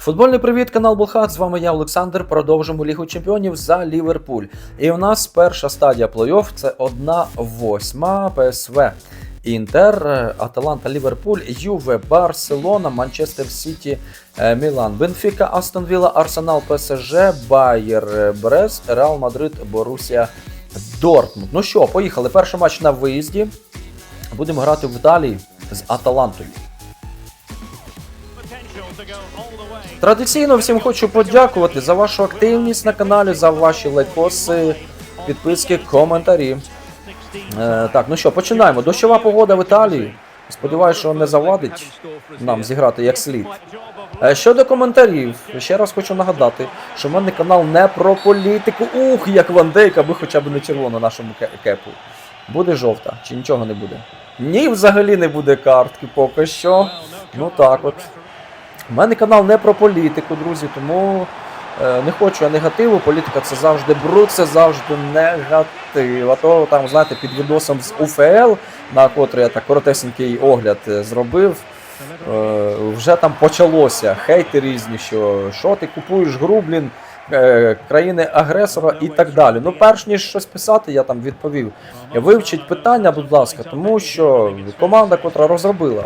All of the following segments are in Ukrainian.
Футбольний привіт, канал Булхат. З вами я, Олександр. Продовжимо Лігу Чемпіонів за Ліверпуль. І у нас перша стадія плей-офф це 1-8 ПСВ. Інтер, Аталанта, Ліверпуль, Юве, Барселона, Манчестер Сіті, е, Мілан, Бенфіка, Астон Вілла, Арсенал, ПСЖ, Байер, е, Брест, Реал Мадрид, Борусія, Дортмунд. Ну що, поїхали. Перший матч на виїзді. Будемо грати вдалі з Аталантою. Традиційно всім хочу подякувати за вашу активність на каналі, за ваші лайкоси, підписки, коментарі. Е, так, ну що, починаємо. Дощова погода в Італії. Сподіваюсь, що не завадить нам зіграти як слід. Е, Щодо коментарів, ще раз хочу нагадати, що в мене канал не про політику. Ух, як Ван Дейк, аби хоча б не червона нашому кепу. Буде жовта, чи нічого не буде? Ні, взагалі не буде картки поки що. Ну так от. У мене канал не про політику, друзі, тому е, не хочу я негативу. Політика це завжди бруд, це завжди негатив. А то там, знаєте, під відосом з УФЛ, на котрий я так коротесенький огляд е, зробив. Е, вже там почалося хейти різні, що що ти купуєш гру, блін, країни-агресора і так далі. Ну, перш ніж щось писати, я там відповів. Вивчіть питання, будь ласка, тому що команда, котра розробила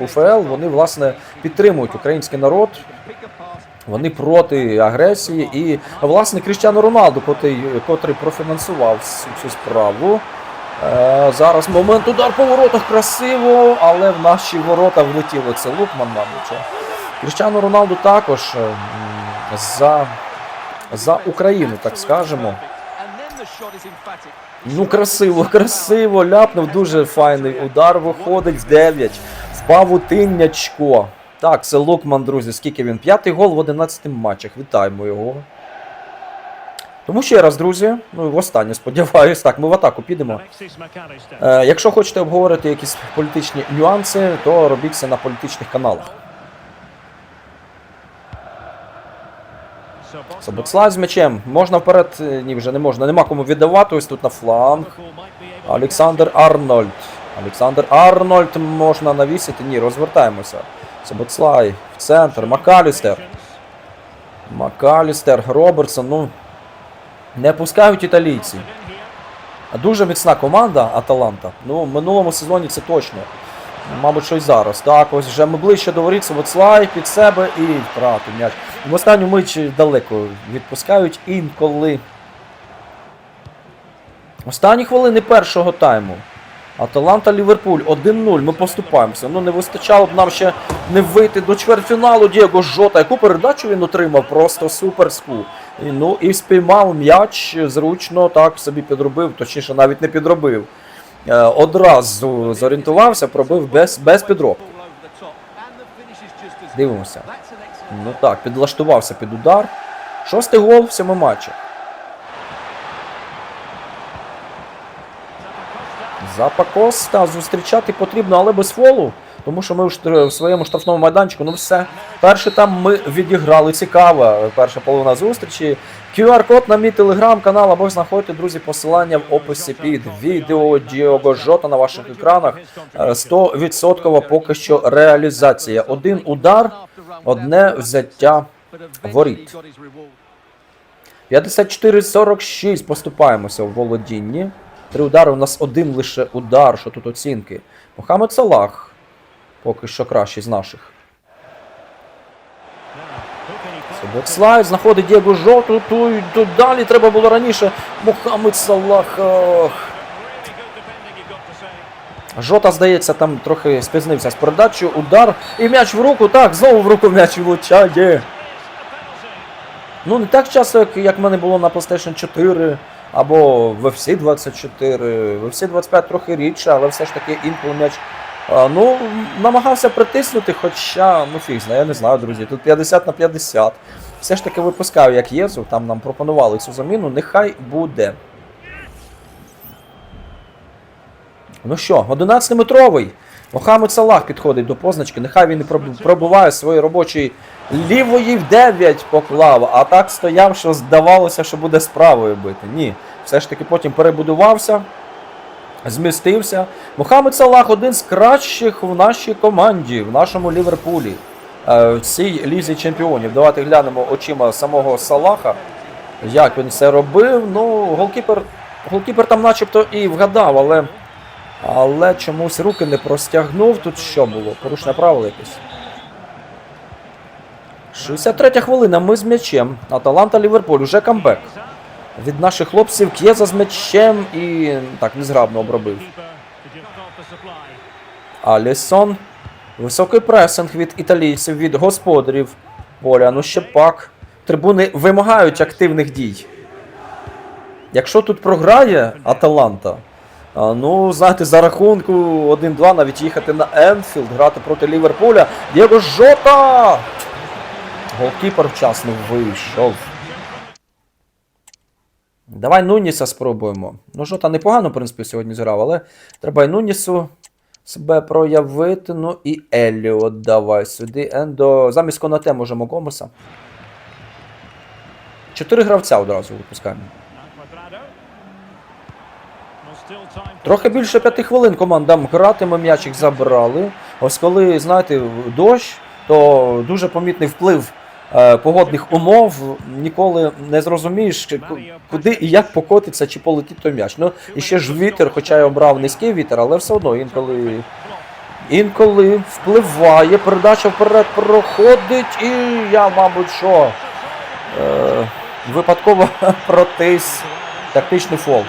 УФЛ, вони власне підтримують український народ. Вони проти агресії, і власне Кріштіану Роналду, котрий, профінансував цю справу. Е, зараз момент удар по воротах красиво, але в наші ворота влетіло це Лукман, мабуть. Кріштіану Роналду також е, за, за Україну, так скажемо. Ну, красиво, красиво, ляпнув, дуже файний удар виходить в 9. В павутиннячко. Так, це Лукман, друзі, скільки він? П'ятий гол в 11 матчах. Вітаємо його. Тому ще раз, друзі, ну і востаннє сподіваюсь. Так, ми в атаку підемо. Е, якщо хочете обговорити якісь політичні нюанси, то робіть це на політичних каналах. Собоцлай з м'ячем. Можна вперед? Е, Ні, вже не можна. Нема кому віддавати. Ось тут на фланг. Олександр Арнольд. Олександр Арнольд можна навісити. Ні, розвертаємося. Собоцлай в центр. Макалістер. Макалістер, Робертсон. Ну, не пускають італійці. Дуже міцна команда Аталанта. Ну, в минулому сезоні це точно. Мабуть, що й зараз. Так, ось вже ми ближче до воріт, Собоцлай під себе і втратив м'яч. В останню мить далеко відпускають інколи. Останні хвилини першого тайму. Аталанта Ліверпуль 1-0. Ми поступаємося. Ну не вистачало б нам ще не вийти до чвертьфіналу Дієго Жота. Яку передачу він отримав? Просто суперську. І, ну і спіймав м'яч зручно, так собі підробив, точніше навіть не підробив. Е, одразу зорієнтувався, пробив без, без підробки. Дивимося. Ну так, підлаштувався під удар. Шостий гол в цьому матчі. Запа Коста зустрічати потрібно, але без фолу. Тому що ми в, своєму штрафному майданчику, ну все. Перше там ми відіграли цікаво. Перша половина зустрічі. QR-код на мій телеграм-канал, або знаходьте, друзі, посилання в описі під відео Діого Жота на ваших екранах. Е, 100% поки що реалізація. Один удар, одне взяття воріт. 54-46 поступаємося в володінні. Три удари, у нас один лише удар, що тут оцінки. Мохамед Салах поки що кращий з наших. Бокслайд знаходить Дієго Жоту, ту, тут далі треба було раніше. Мохамед Салах. ох. Жота, здається, там трохи спізнився з передачею. Удар. І м'яч в руку. Так, знову в руку м'яч влучає. Ну, не так часто, як, як в мене було на PlayStation 4 або в FC 24. В FC 25 трохи рідше, але все ж таки інколи м'яч. Ну, намагався притиснути, хоча, ну фіг знає, я не знаю, друзі. Тут 50 на 50. Все ж таки випускав як Єзу, там нам пропонували цю заміну, нехай буде. Ну що, 11-метровий. Мохамед Салах підходить до позначки. Нехай він і пробуває свої робочі лівої в 9 поклав, а так стояв, що здавалося, що буде з правою бити. Ні. Все ж таки потім перебудувався, змістився. Мохамед Салах один з кращих в нашій команді, в нашому Ліверпулі. е, в цій лізі чемпіонів. Давайте глянемо очима самого Салаха, як він це робив. Ну, голкіпер, голкіпер там начебто і вгадав, але, але чомусь руки не простягнув. Тут що було? Порушне правило якесь. 63 хвилина. Ми з м'ячем. Аталанта Ліверпуль. Уже камбек. Від наших хлопців К'єза з м'ячем і так незграбно обробив. Алісон. Високий пресинг від італійців, від господарів поля. Ну ще пак. Трибуни вимагають активних дій. Якщо тут програє Аталанта, ну, знаєте, за рахунку 1-2 навіть їхати на Енфілд, грати проти Ліверпуля. Дієго Жота! Голкіпер вчасно вийшов. Давай Нуніса спробуємо. Ну, Жота непогано, в принципі, сьогодні зіграв, але треба і Нунісу себе проявити. Ну і Еліот давай сюди. Ендо. Замість Конате можемо Гомеса. Чотири гравця одразу випускаємо. Трохи більше п'яти хвилин командам гратиме, м'ячик забрали. Ось коли, знаєте, дощ, то дуже помітний вплив е, погодних умов. Ніколи не зрозумієш, куди і як покотиться, чи полетить той м'яч. Ну, і ще ж вітер, хоча я обрав низький вітер, але все одно інколи. Інколи впливає, передача вперед проходить, і я, мабуть, що е, випадково протис тактичний фол.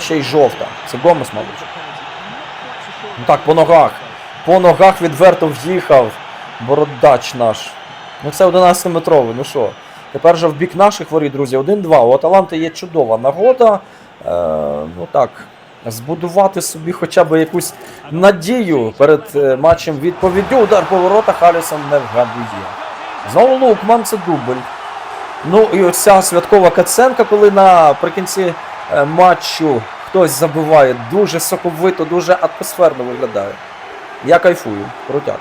Ще й жовта. Це Гомес, мабуть. Ну так, по ногах. По ногах відверто в'їхав. Бородач наш. Ну це 11-метровий, ну що. Тепер же в бік наших воріт, друзі, 1-2. У Аталанти є чудова нагода. Е, ну так, збудувати собі хоча б якусь надію перед е, матчем відповіддю. Удар по воротах Алісон не вгадує. Знову Лукман, це дубль. Ну і оця святкова каценка, коли наприкінці матчу хтось забиває, дуже соковито, дуже атмосферно виглядає. Я кайфую, крутяк.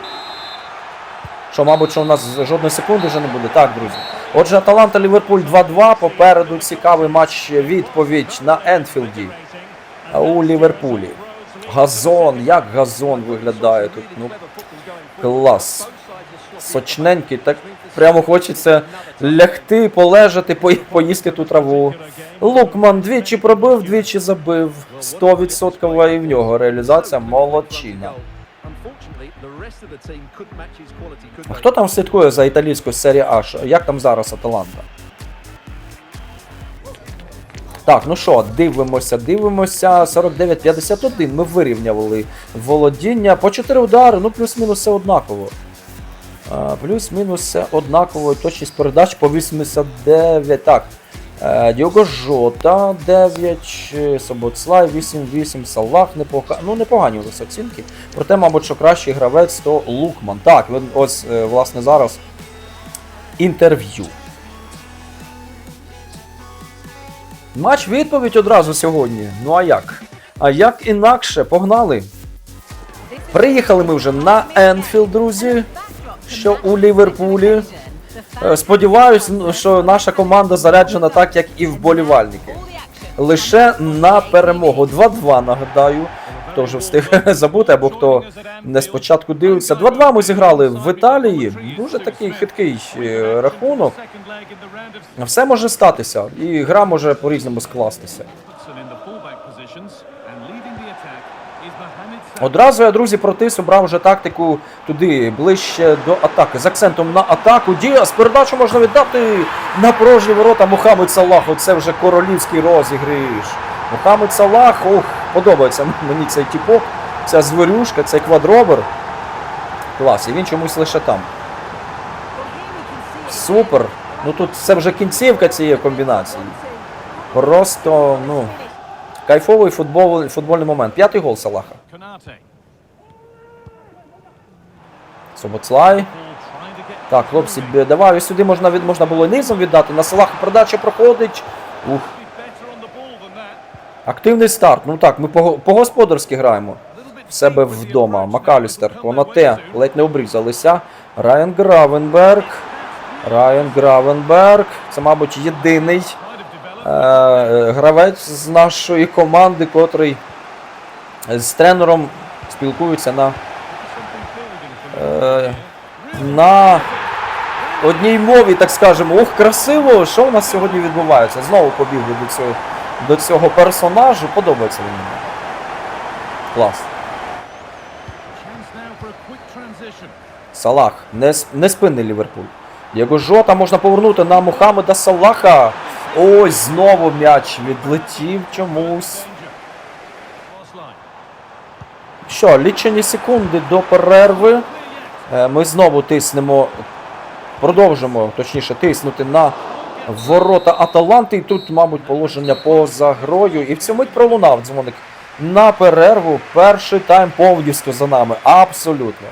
Що, мабуть, що у нас жодної секунди вже не буде. Так, друзі. Отже, Аталанта Ліверпуль 2-2. Попереду цікавий матч відповідь на Енфілді у Ліверпулі. Газон, як газон виглядає тут. Ну, клас. Сочненький, так прямо хочеться лягти, полежати, пої- поїсти ту траву. Лукман двічі пробив, двічі забив. 100% і в нього реалізація молодчина. Хто там слідкує за італійською серії А? Як там зараз Аталанта? Так, ну що, дивимося, дивимося. 49-51. Ми вирівнювали володіння. По 4 удари, ну плюс-мінус все однаково. Плюс-мінус все однаково. Точність передач по 89. Так. Діого Жота 9, е, Соботслай 8-8, Салвах непогані. Ну, непогані у нас оцінки. Проте, мабуть, що кращий гравець то Лукман. Так, ось, е, власне, зараз інтерв'ю. Матч відповідь одразу сьогодні. Ну а як? А як інакше? Погнали. Приїхали ми вже на Енфілд, друзі, що у Ліверпулі. Е, Сподіваюсь, ну, що наша команда заряджена так, як і вболівальники. Лише на перемогу. 2-2, нагадаю. Хто вже встиг забути, або хто не спочатку дивиться. 2-2 ми зіграли в Італії. Дуже такий хиткий е, рахунок. Все може статися, і гра може по-різному скластися. Одразу я, друзі, протис обрав вже тактику туди, ближче до атаки. З акцентом на атаку. Діас, передачу можна віддати на порожні ворота Мухаммед Салах. Оце вже королівський розігриш. Мухаммед Салах, ох, подобається мені цей тіпок, ця звірюшка, цей квадробер. Клас, і він чомусь лише там. Супер. Ну тут це вже кінцівка цієї комбінації. Просто, ну, кайфовий футбол, футбольний момент. П'ятий гол Салаха. Соботслай. Так, хлопці, давай, сюди можна, від, можна було низом віддати. На Салаха передача проходить. Ух, активний старт. Ну так, ми по- по-господарськи граємо. В себе вдома. Макалістер, Конате, ледь не обрізалися. Райан Гравенберг. Райан Гравенберг. Це, мабуть, єдиний е, гравець з нашої команди, котрий з тренером спілкується на е, на одній мові, так скажемо. Ох, красиво! Що у нас сьогодні відбувається? Знову побігли до цього, до цього персонажу. Подобається він мені. Клас. Салах. Не, не спинний Ліверпуль. Його жота можна повернути на Мухаммеда Салаха. Ось знову м'яч відлетів чомусь. Що, лічені секунди до перерви. Е, Ми знову тиснемо, продовжимо, точніше, тиснути на ворота Аталанти. І тут, мабуть, положення поза грою. І в цьому мить пролунав дзвоник на перерву. Перший тайм повністю за нами. Абсолютно.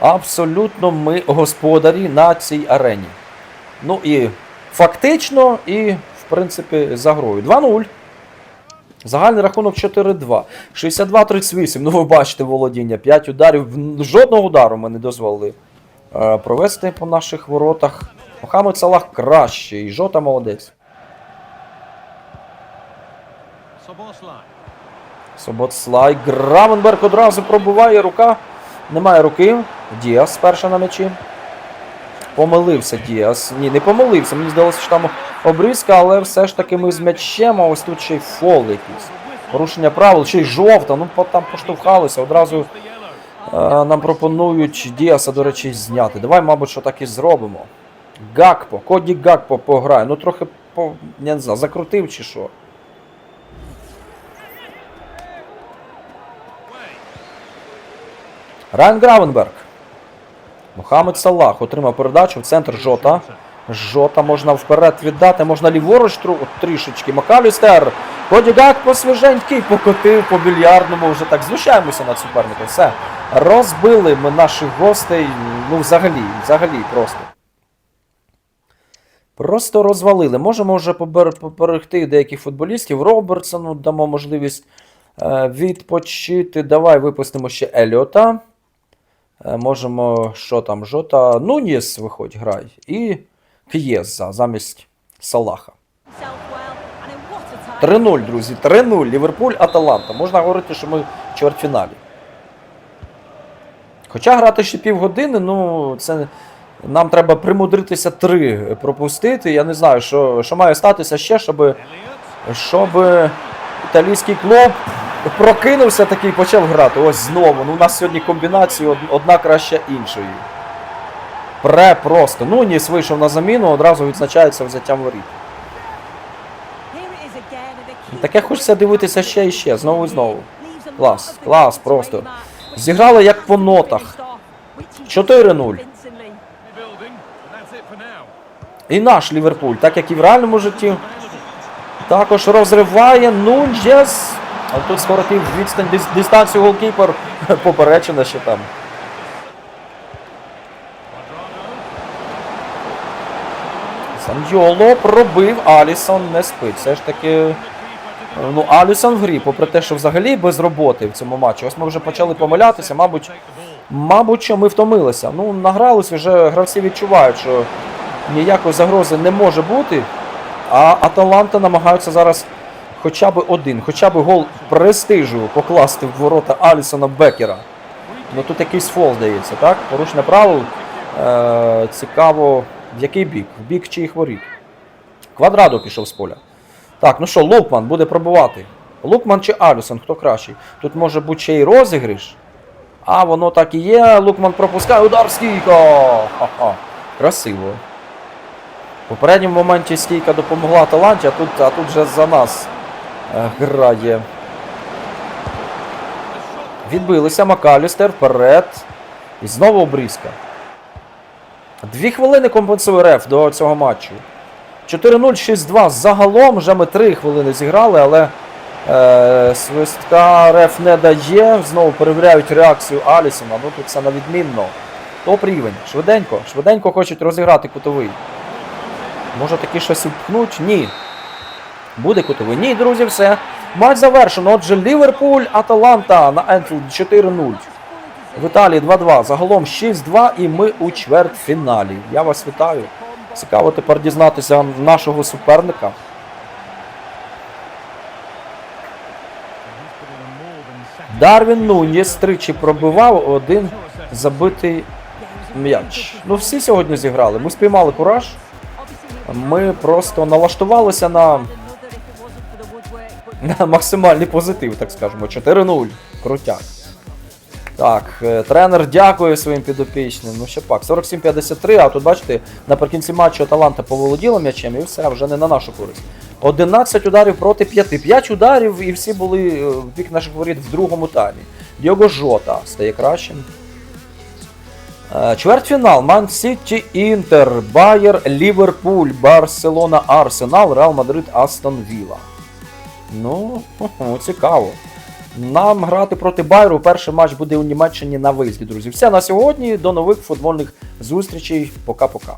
Абсолютно ми господарі на цій арені. Ну і фактично, і, в принципі, за грою. 2-0. Загальний рахунок 4-2. 62-38. Ну, ви бачите володіння. 5 ударів. Жодного удару ми не дозволили е, провести по наших воротах. Мохамед Салах кращий. Жота молодець. Соботслай. Гравенберг одразу пробуває. Рука. Немає руки. Діас перша на м'ячі. Помилився Діас. Ні, не помилився. Мені здалося, що там обрізка, але все ж таки ми з м'ячем, а ось тут ще й фол якийсь. Порушення правил, ще й жовта. Ну там поштовхалися. Одразу е, нам пропонують Діаса, до речі, зняти. Давай, мабуть, що так і зробимо. Гакпо, Коді Гакпо пограє. Ну трохи по, я не знаю, закрутив чи що. Райан Гравенберг. Мухаммед Салах отримав передачу в центр Жота. Жота можна вперед віддати, можна ліворуч тру- трішечки. Макалістер. Коді Гакпо свіженький покотив по більярдному. Вже так знущаємося над суперником. Все. Розбили ми наших гостей. Ну, взагалі, взагалі просто. Просто розвалили. Можемо вже поберегти деяких футболістів. Робертсону дамо можливість е, відпочити. Давай випустимо ще Еліота. Е, можемо, що там, Жота. Нуніс виходь, грай. І К'єза замість Салаха. 3-0, друзі. 3-0. Ліверпуль, Аталанта. Можна говорити, що ми в чвертьфіналі. Хоча грати ще півгодини, ну це нам треба примудритися три пропустити. Я не знаю, що, що має статися ще, щоб, щоб італійський клуб прокинувся такий і почав грати. Ось знову. Ну, у нас сьогодні комбінації одна краща іншої. Пре просто. Ну, Ніс вийшов на заміну, одразу відзначається взяттям воріт. Таке хочеться дивитися ще і ще, знову і знову. Клас, клас просто. Зіграли як по нотах. 4-0. Building. But that's it for now. І наш Ліверпуль, так як і в реальному житті, також розриває Нунджес. А тут скоротив відстань дистанцію голкіпер. Поперечено ще там. Саньоло пробив, Алісон не спить. Все ж таки. Ну, Алісон в грі, попри те, що взагалі без роботи в цьому матчі. Ось ми вже почали помилятися, мабуть, мабуть, що ми втомилися. Ну, награлись, вже гравці відчувають, що ніякої загрози не може бути. А Аталанта намагаються зараз хоча б один, хоча б гол престижу покласти в ворота Алісона Бекера. Ну тут якийсь фол, здається, так? Порушення правил. Е, цікаво, в який бік? В бік чиїх воріт? Квадрадо пішов з поля. Так, ну що, Лукман буде пробувати. Лукман чи Алісон, хто кращий? Тут може бути ще й розіграш. А воно так і є. Лукман пропускає удар стійка. Ха-ха. Красиво. В попередньому моменті стійка допомогла Таланті, а тут, а тут вже за нас е, грає. Відбилися Макалістер вперед. І знову обрізка. Дві хвилини компенсує реф до цього матчу. 4-0, 6-2. Загалом вже ми 3 хвилини зіграли, але е, свистка реф не дає. Знову перевіряють реакцію Алісона. Ну тут це на відмінно. Топ рівень. Швиденько. Швиденько хочуть розіграти кутовий. Може таки щось впхнуть? Ні. Буде кутовий. Ні, друзі, все. Матч завершено. Отже, Ліверпуль, Аталанта на Енфілд 4-0. В Італії 2-2. Загалом 6-2 і ми у чвертьфіналі. Я вас вітаю. Цікаво тепер дізнатися нашого суперника. Дарвін Нуніс тричі пробивав, один забитий м'яч. Ну всі сьогодні зіграли. Ми спіймали кураж. Ми просто налаштувалися на, на максимальний позитив, так скажемо. 4-0. Крутяк. Так, е, тренер дякує своїм підопічним. Ну ще пак, 47-53, а тут бачите, наприкінці матчу Аталанта поволоділа м'ячем і все, вже не на нашу користь. 11 ударів проти 5. 5 ударів і всі були е, в бік наших воріт в другому таймі. Діого Жота стає кращим. Е, Чвертьфінал Ман Сіті Інтер, Байер, Ліверпуль, Барселона, Арсенал, Реал Мадрид, Астон Вілла. Ну, цікаво. Нам грати проти Байеру. Перший матч буде у Німеччині на виїзді, друзі. Все на сьогодні. До нових футбольних зустрічей. Пока-пока.